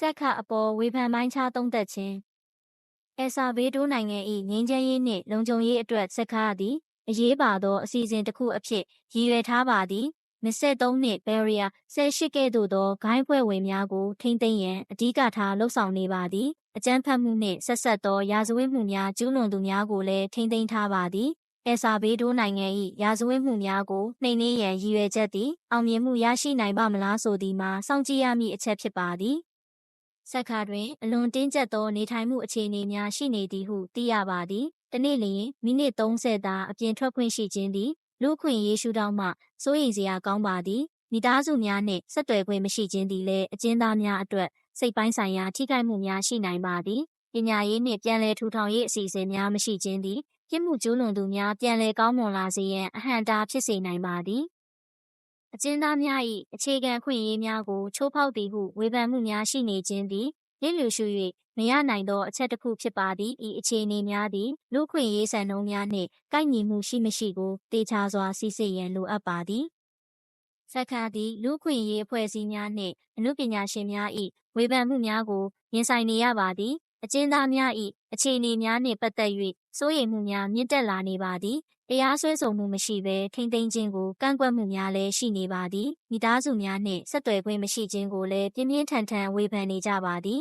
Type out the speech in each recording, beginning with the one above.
စက်ခအပေါ်ဝေဖန်ပိုင်းခြားသုံးသက်ခြင်းအယ်ဆာဘေးတိုးနိုင်ငံ၏ငြိမ်းချမ်းရေးနှင့်လုံခြုံရေးအတွက်စက်ခသည်အရေးပါသောအစီအစဉ်တစ်ခုအဖြစ်ရည်ရွယ်ထားပါသည်23နှစ်ဘယ်ရီယာ18ကဲ့သို့သောဂိုင်းဖွဲ့ဝင်များကိုထိမ့်သိမ်းရန်အဓိကထားလှုံ့ဆော်နေပါသည်အကြမ်းဖက်မှုနှင့်ဆက်ဆက်သောရာဇဝတ်မှုများကျူးလွန်သူများကိုလည်းထိမ့်သိမ်းထားပါသည်အယ်ဆာဘေးဒိုးနိုင်ငံ၏ရာဇဝတ်မှုများကိုနှိမ်နင်းရန်ရည်ရွယ်ချက်သည်အောင်မြင်မှုရရှိနိုင်ပါမလားဆိုသည်မှာစောင့်ကြည့်ရမည့်အချက်ဖြစ်ပါသည် ဆက်ခါတွင်အလွန်တင်းကျပ်သောနေထိုင်မှုအခြေအနေများရှိနေသည်ဟုသိရပါသည်တနေ့လျင်မိနစ်30သာအပြင်ထွက်ခွင့်ရှိခြင်းသည်လူခွင့်ရေးရှုထောင့်မှစိုးရိမ်စရာကောင်းပါသည်မိသားစုများနှင့်ဆက်သွယ်ခွင့်မရှိခြင်းသည်လည်းအကျဉ်းသားများအတွက်စိတ်ပိုင်းဆိုင်ရာထိခိုက်မှုများရှိနိုင်ပါသည်ပညာရေးနှင့်ပြန်လည်ထူထောင်ရေးအစီအစဉ်များမရှိခြင်းသည်ပြစ်မှုကျူးလွန်သူများပြန်လည်ကောင်းမွန်လာစေရန်အဟန့်အတားဖြစ်စေနိုင်ပါသည် အကျဉ်းသားများ၏အခြေခံခွင့်ရေးများကိုချိုးဖောက်သည်ဟုဝေဖန်မှုများရှိနေခြင်းသည်လစ်လျူရှု၍မရနိုင်သောအချက်တစ်ခုဖြစ်ပါသည်ဤအခြေအနေများသည်လူခွင့်ရေးစံနှုန်းများနှင့်ကိုက်ညီမှုရှိမရှိကိုတေချာစွာစီစစ်ရန်လိုအပ်ပါသည်စက္ခါသည်လူခွင့်ရေးအဖွဲ့အစည်းများနှင့်အမှုပညာရှင်များ၏ဝေဖန်မှုများကိုရင်ဆိုင်နေရပါသည် အကျဉ်းသားများ၏အခြေအနေများနှင့်ပတ်သက်၍စိုးရိမ်မှုများမြင့်တက်လာနေပါသည်တရားစွဲဆိုမှုမရှိဘဲထိမ့်သိမ်းခြင်းကိုကန့်ကွက်မှုများလည်းရှိနေပါသည်မိသားစုများနှင့်ဆက်သွယ်ခွင့်မရှိခြင်းကိုလည်းပြင်းပြင်းထန်ထန်ဝေဖန်နေကြပါသည်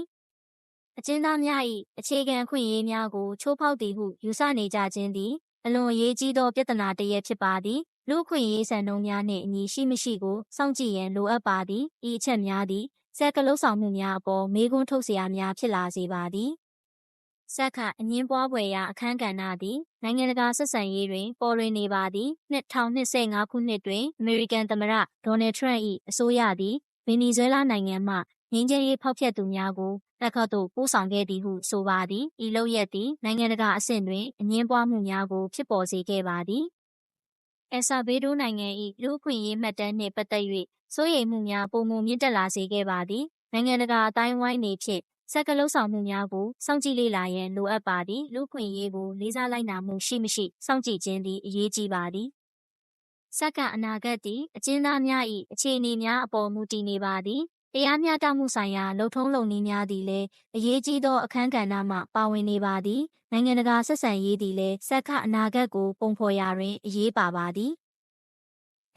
အကျဉ်းသားများ၏အခြေခံခွင့်ရေးများကိုချိုးဖောက်သည်ဟုယူဆနေကြခြင်းသည်အလွန်အရေးကြီးသောပြဿနာတစ်ရပ်ဖြစ်ပါသည်လူခွင့်ရေးစံနှုန်းများနှင့်အညီရှိမရှိကိုစောင့်ကြည့်ရန်လိုအပ်ပါသည်ဤအချက်များသည် ဆက်ကလုံးဆောင်မှုများအပေါ်မေးခွန်းထုတ်စရာများဖြစ်လာစေပါသည်။ဆက်ခအငင်းပွားပွဲရာအခန်းကဏ္ဍသည်နိုင်ငံတကာဆက်ဆံရေးတွင် ပေါ်လွင်နေပါသည်2025ခုနှစ်တွင်အမေရိကန်သမ္မတဒေါ်နယ်ထရန့်၏အစိုးရသည်ဗင်နီဇွဲလားနိုင်ငံမှငင်းကျင်းရေးဖောက်ဖျက်သူများကိုတက်ခတ်သို့ပို့ဆောင်ခဲ့သည်ဟုဆိုပါသည်ဤလောက်ရက်သည်နိုင်ငံတကာအဆင့်တွင်အငင်းပွားမှုများကိုဖြစ်ပေါ်စေခဲ့ပါသည်အယ်ဆာဗေဒိုနိုင်ငံ၏လူ့အခွင့်အရေးမှတ်တမ်းနှင့်ပတ်သက်၍ စိုးရိမ်မှုများပုံမှန်မြင့်တက်လာစေခဲ့ပါသည်နိုင်ငံတကာအတိုင်းဝိုင်းအနေဖြင့်စက်ကလုံးဆောင်မှုများကိုစောင့်ကြည့်လေ့လာရန်လိုအပ်ပါသည်လူခွင့်ရေးကိုလေးစားလိုက်နာမှုရှိမရှိစောင့်ကြည့်ခြင်းသည်အရေးကြီးပါသည်စက်ကအနာဂတ်သည်အကျဉ်းသားများ၏အခြေအနေများအပေါ်မူတည်နေပါသည်တရားမျှတမှုဆိုင်ရာလှုပ်ထုံးလုံနည်းများသည်လည်းအရေးကြီးသောအခန်းကဏ္ဍမှပါဝင်နေပါသည်နိုင်ငံတကာဆက်ဆံရေးသည်လည်းစက်ကအနာဂတ်ကိုပုံဖော်ရာတွင်အရေးပါပါသည်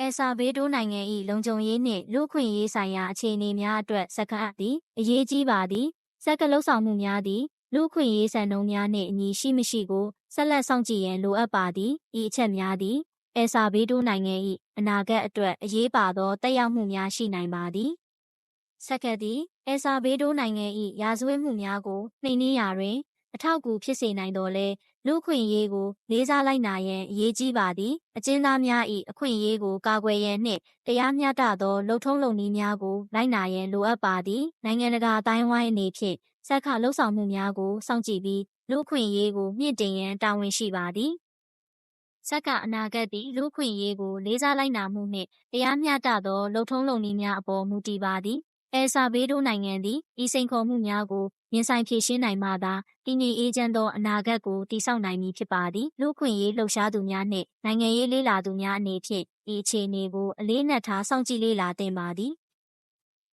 အယ်ဆာဘေးတိုးနိုင်ငံ၏လုံခြုံရေးနှင့်လူ့ခွင့်ရေးဆိုင်ရာအခြေအနေများအတွက်စက္ကန့်သည်အရေးကြီးပါသည်စက်ကလှုပ်ဆောင်မှုများသည်လူခွင့်ရေးစံနှုန်းများနှင့်အညီရှိမရှိကိုဆက်လက်စောင့်ကြည့်ရန်လိုအပ်ပါသည်ဤအချက်များသည်အယ်ဆာဘေးတိုးနိုင်ငံ၏အနာဂတ်အတွက်အရေးပါသောတက်ရောက်မှုများရှိနိုင်ပါသည်ဆက်ကသည်အယ်ဆာဘေးတိုးနိုင်ငံ၏ရာဇဝတ်မှုများကိုနှိမ်နင်းရာတွင်အထောက်အကူဖြစ်စေနိုင်တော်လဲ လူခွင့်ရေးကိုလေးစားလိုက်နာရန်အရေးကြီးပါသည်အကျဉ်းသားများ၏အခွင့်အရေးကိုကာကွယ်ရန်နှင့်တရားမျှတသောလှုပ်ထုံးလုပ်နည်းများကိုလိုက်နာရန်လိုအပ်ပါသည်နိုင်ငံတကာအတိုင်းဝိုင်းအနေဖြင့်ဆက်ခလှုပ်ဆောင်မှုများကိုစောင့်ကြည့်ပြီးလူခွင့်ရေးကိုမြင့်တင်ရန်တာဝန်ရှိပါသည်ဆက်ကအနာဂတ်သည်လူခွင့်ရေးကိုလေးစားလိုက်နာမှုနှင့်တရားမျှတသောလှုပ်ထုံးလုပ်နည်းများအပေါ်မူတည်ပါသည် အယ်ဆာဘေးဒိုနိုင်ငံသည်ဤစိန်ခေါ်မှုများကိုရင်ဆိုင်ဖြေရှင်းနိုင်မှသာတည်ငြိမ်အေးချမ်းသောအနာဂတ်ကိုတည်ဆောက်နိုင်မည်ဖြစ်ပါသည်လူခွင့်ရေးလှုပ်ရှားသူများနှင့်နိုင်ငံရေးလေးလာသူများအနေဖြင့်ဤအခြေအနေကိုအလေးနက်ထားစောင့်ကြည့်လေ့လာသင့်ပါသည်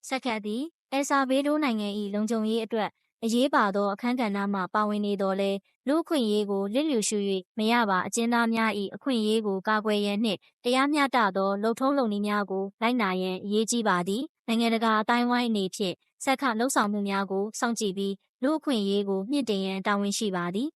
စက္ကန့်သည်အယ်ဆာဘေးဒိုနိုင်ငံ၏လုံခြုံရေးအတွက်အရေးပါသောအခန်းကဏ္ဍမှပါဝင်နေတော်လဲလူအခွင့်အရေးကိုလစ်လျူရှု၍မရပါအကျဉ်းသားများ၏အခွင့်အရေးကိုကာကွယ်ရန်နှင့်တရားမျှတသောလှုပ်ထုံးလုပ်နည်းများကိုလိုက်နာရန်အရေးကြီးပါသည် နိုင်ငံတကာအတိုင်းဝိုင်းအနေဖြင့်ဆက်ခလှုပ်ဆောင်မှုများကိုစောင့်ကြည့်ပြီးလူအခွင့်အရေးကိုမြင့်တင်ရန်တာဝန်ရှိပါသည်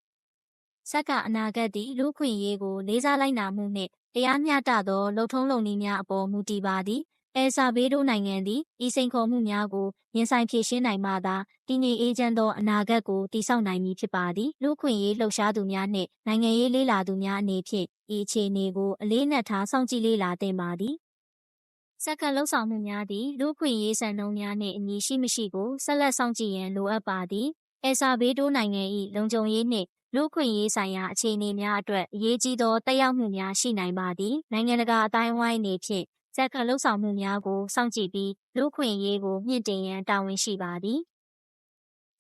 ဆက်ကအနာဂတ်သည်လူခွင့်ရေးကိုလေးစားလိုက်နာမှုနှင့်တရားမျှတသောလှုပ်ထုံးလုပ်နည်းများအပေါ်မူတည်ပါသည်အယ်ဆာဘေးဒိုနိုင်ငံသည်ဤစိန်ခေါ်မှုများကိုရင်ဆိုင်ဖြေရှင်းနိုင်မှသာတည်ငြိမ်အေးချမ်းသောအနာဂတ်ကိုတည်ဆောက်နိုင်မည်ဖြစ်ပါသည်လူခွင့်ရေးလှုပ်ရှားသူများနှင့်နိုင်ငံရေးလေးလာသူများအနေဖြင့်ဤအခြေအနေကိုအလေးနက်ထားစောင့်ကြည့်လေ့လာသင့်ပါသည် စက္ကန့်လှုပ်ဆောင်မှုများသည်လူခွင့်ရေးစံနှုန်းများနှင့်အညီရှိမရှိကိုဆက်လက်စောင့်ကြည့်ရန်လိုအပ်ပါသည်အယ်ဆာဘေးဒိုနိုင်ငံ၏လုံခြုံရေးနှင့်လူခွင့်ရေးဆိုင်ရာအခြေအနေများအတွက်အရေးကြီးသောတက်ရောက်မှုများရှိနိုင်ပါသည်နိုင်ငံတကာအတိုင်းအဝိုင်းအနေဖြင့်ဇက်ကလှုပ်ဆောင်မှုများကိုစောင့်ကြည့်ပြီးလူခွင့်ရေးကိုမြင့်တင်ရန်တာဝန်ရှိပါသည်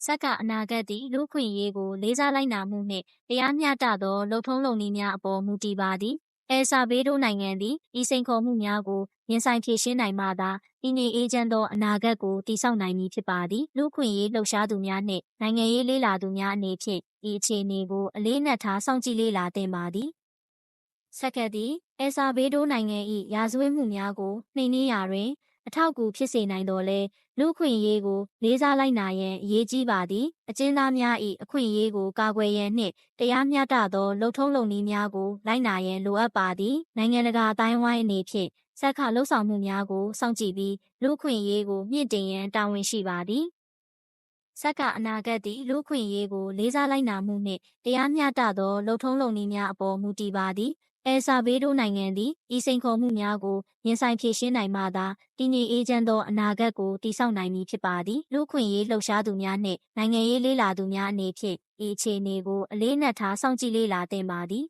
ဇက်ကအနာဂတ်သည်လူခွင့်ရေးကိုလေးစားလိုက်နာမှုနှင့်တရားမျှတသောလှုပ်ထုံးလုပ်နည်းများအပေါ်မူတည်ပါသည် အဲဆာဘေးဒိုနိုင်ငံသည်ဤစိန်ခေါ်မှုများကိုရင်ဆိုင်ဖြေရှင်းနိုင်မှသာတည်ငြိမ်အေးချမ်းသောအနာဂတ်ကိုတည်ဆောက်နိုင်မည်ဖြစ်ပါသည်လူခွင့်ရေးလှုပ်ရှားသူများနှင့်နိုင်ငံရေးလေးလာသူများအနေဖြင့်ဤအခြေအနေကိုအလေးနက်ထားစောင့်ကြည့်လေ့လာသင့်ပါသည်ဆက်ကက်သည်အဲဆာဘေးဒိုနိုင်ငံ၏ရာဇဝတ်မှုများကိုနှိမ်နင်းရာတွင် အထောက်အကူဖြစ်စေနိုင်တော်လဲလူခွင့်ရေးကိုလေးစားလိုက်နာရန်အရေးကြီးပါသည်အကျဉ်းသားများ၏အခွင့်အရေးကိုကာကွယ်ရန်နှင့်တရားမျှတသောလှုပ်ထုံးလုပ်နည်းများကိုလိုက်နာရန်လိုအပ်ပါသည်နိုင်ငံတကာအတိုင်းဝိုင်းအနေဖြင့်ဆက်ခလှုပ်ဆောင်မှုများကိုစောင့်ကြည့်ပြီးလူခွင့်ရေးကိုမြင့်တင်ရန်တာဝန်ရှိပါသည်ဆက်ကအနာဂတ်သည်လူခွင့်ရေးကိုလေးစားလိုက်နာမှုနှင့်တရားမျှတသောလှုပ်ထုံးလုပ်နည်းများအပေါ်မူတည်ပါသည် အဲဆာဘေးဒိုနိုင်ငံသည်ဤစိန်ခေါ်မှုများကိုရင်ဆိုင်ဖြေရှင်းနိုင်မှသာတည်ငြိမ်အေးချမ်းသောအနာဂတ်ကိုတည်ဆောက်နိုင်မည်ဖြစ်ပါသည်လူခွင့်ရေးလှုပ်ရှားသူများနှင့်နိုင်ငံရေးလေးလာသူများအနေဖြင့်ဤအခြေအနေကိုအလေးနက်ထားစောင့်ကြည့်လေ့လာသင့်ပါသည်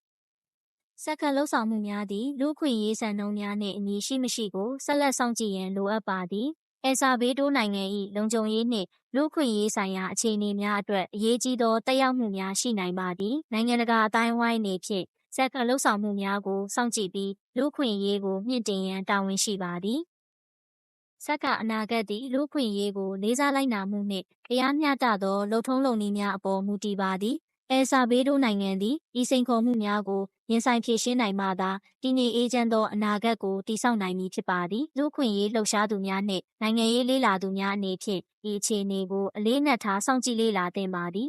စက္ကန့်လှုပ်ဆောင်မှုများသည်လူခွင့်ရေးစံနှုန်းများနှင့်အညီရှိမရှိကိုဆက်လက်စောင့်ကြည့်ရန်လိုအပ်ပါသည်အဲဆာဘေးဒိုနိုင်ငံ၏လုံခြုံရေးနှင့်လူခွင့်ရေးဆိုင်ရာအခြေအနေများအတွက်အရေးကြီးသောတက်ရောက်မှုများရှိနိုင်ပါသည်နိုင်ငံတကာအတိုင်းအဝိုင်းအနေဖြင့် ဆက်ကလှုပ်ဆောင်မှုများကိုစောင့်ကြည့်ပြီးလူခွင့်ရေးကိုမြင့်တင်ရန်တာဝန်ရှိပါသည်ဆက်ကအနာဂတ်သည်လူခွင့်ရေးကိုလေးစားလိုက်နာမှုနှင့်တရားမျှတသောလှုပ်ထုံးလုပ်နည်းများအပေါ်မူတည်ပါသည်အဲဆာဘေးဒိုနိုင်ငံသည်ဤစိန်ခေါ်မှုများကိုရင်ဆိုင်ဖြေရှင်းနိုင်မှသာတည်ငြိမ်အေးချမ်းသောအနာဂတ်ကိုတည်ဆောက်နိုင်မည်ဖြစ်ပါသည်လူခွင့်ရေးလှုပ်ရှားသူများနှင့်နိုင်ငံရေးလေးလာသူများအနေဖြင့်ဤအခြေအနေကိုအလေးနက်ထားစောင့်ကြည့်လေ့လာသင့်ပါသည်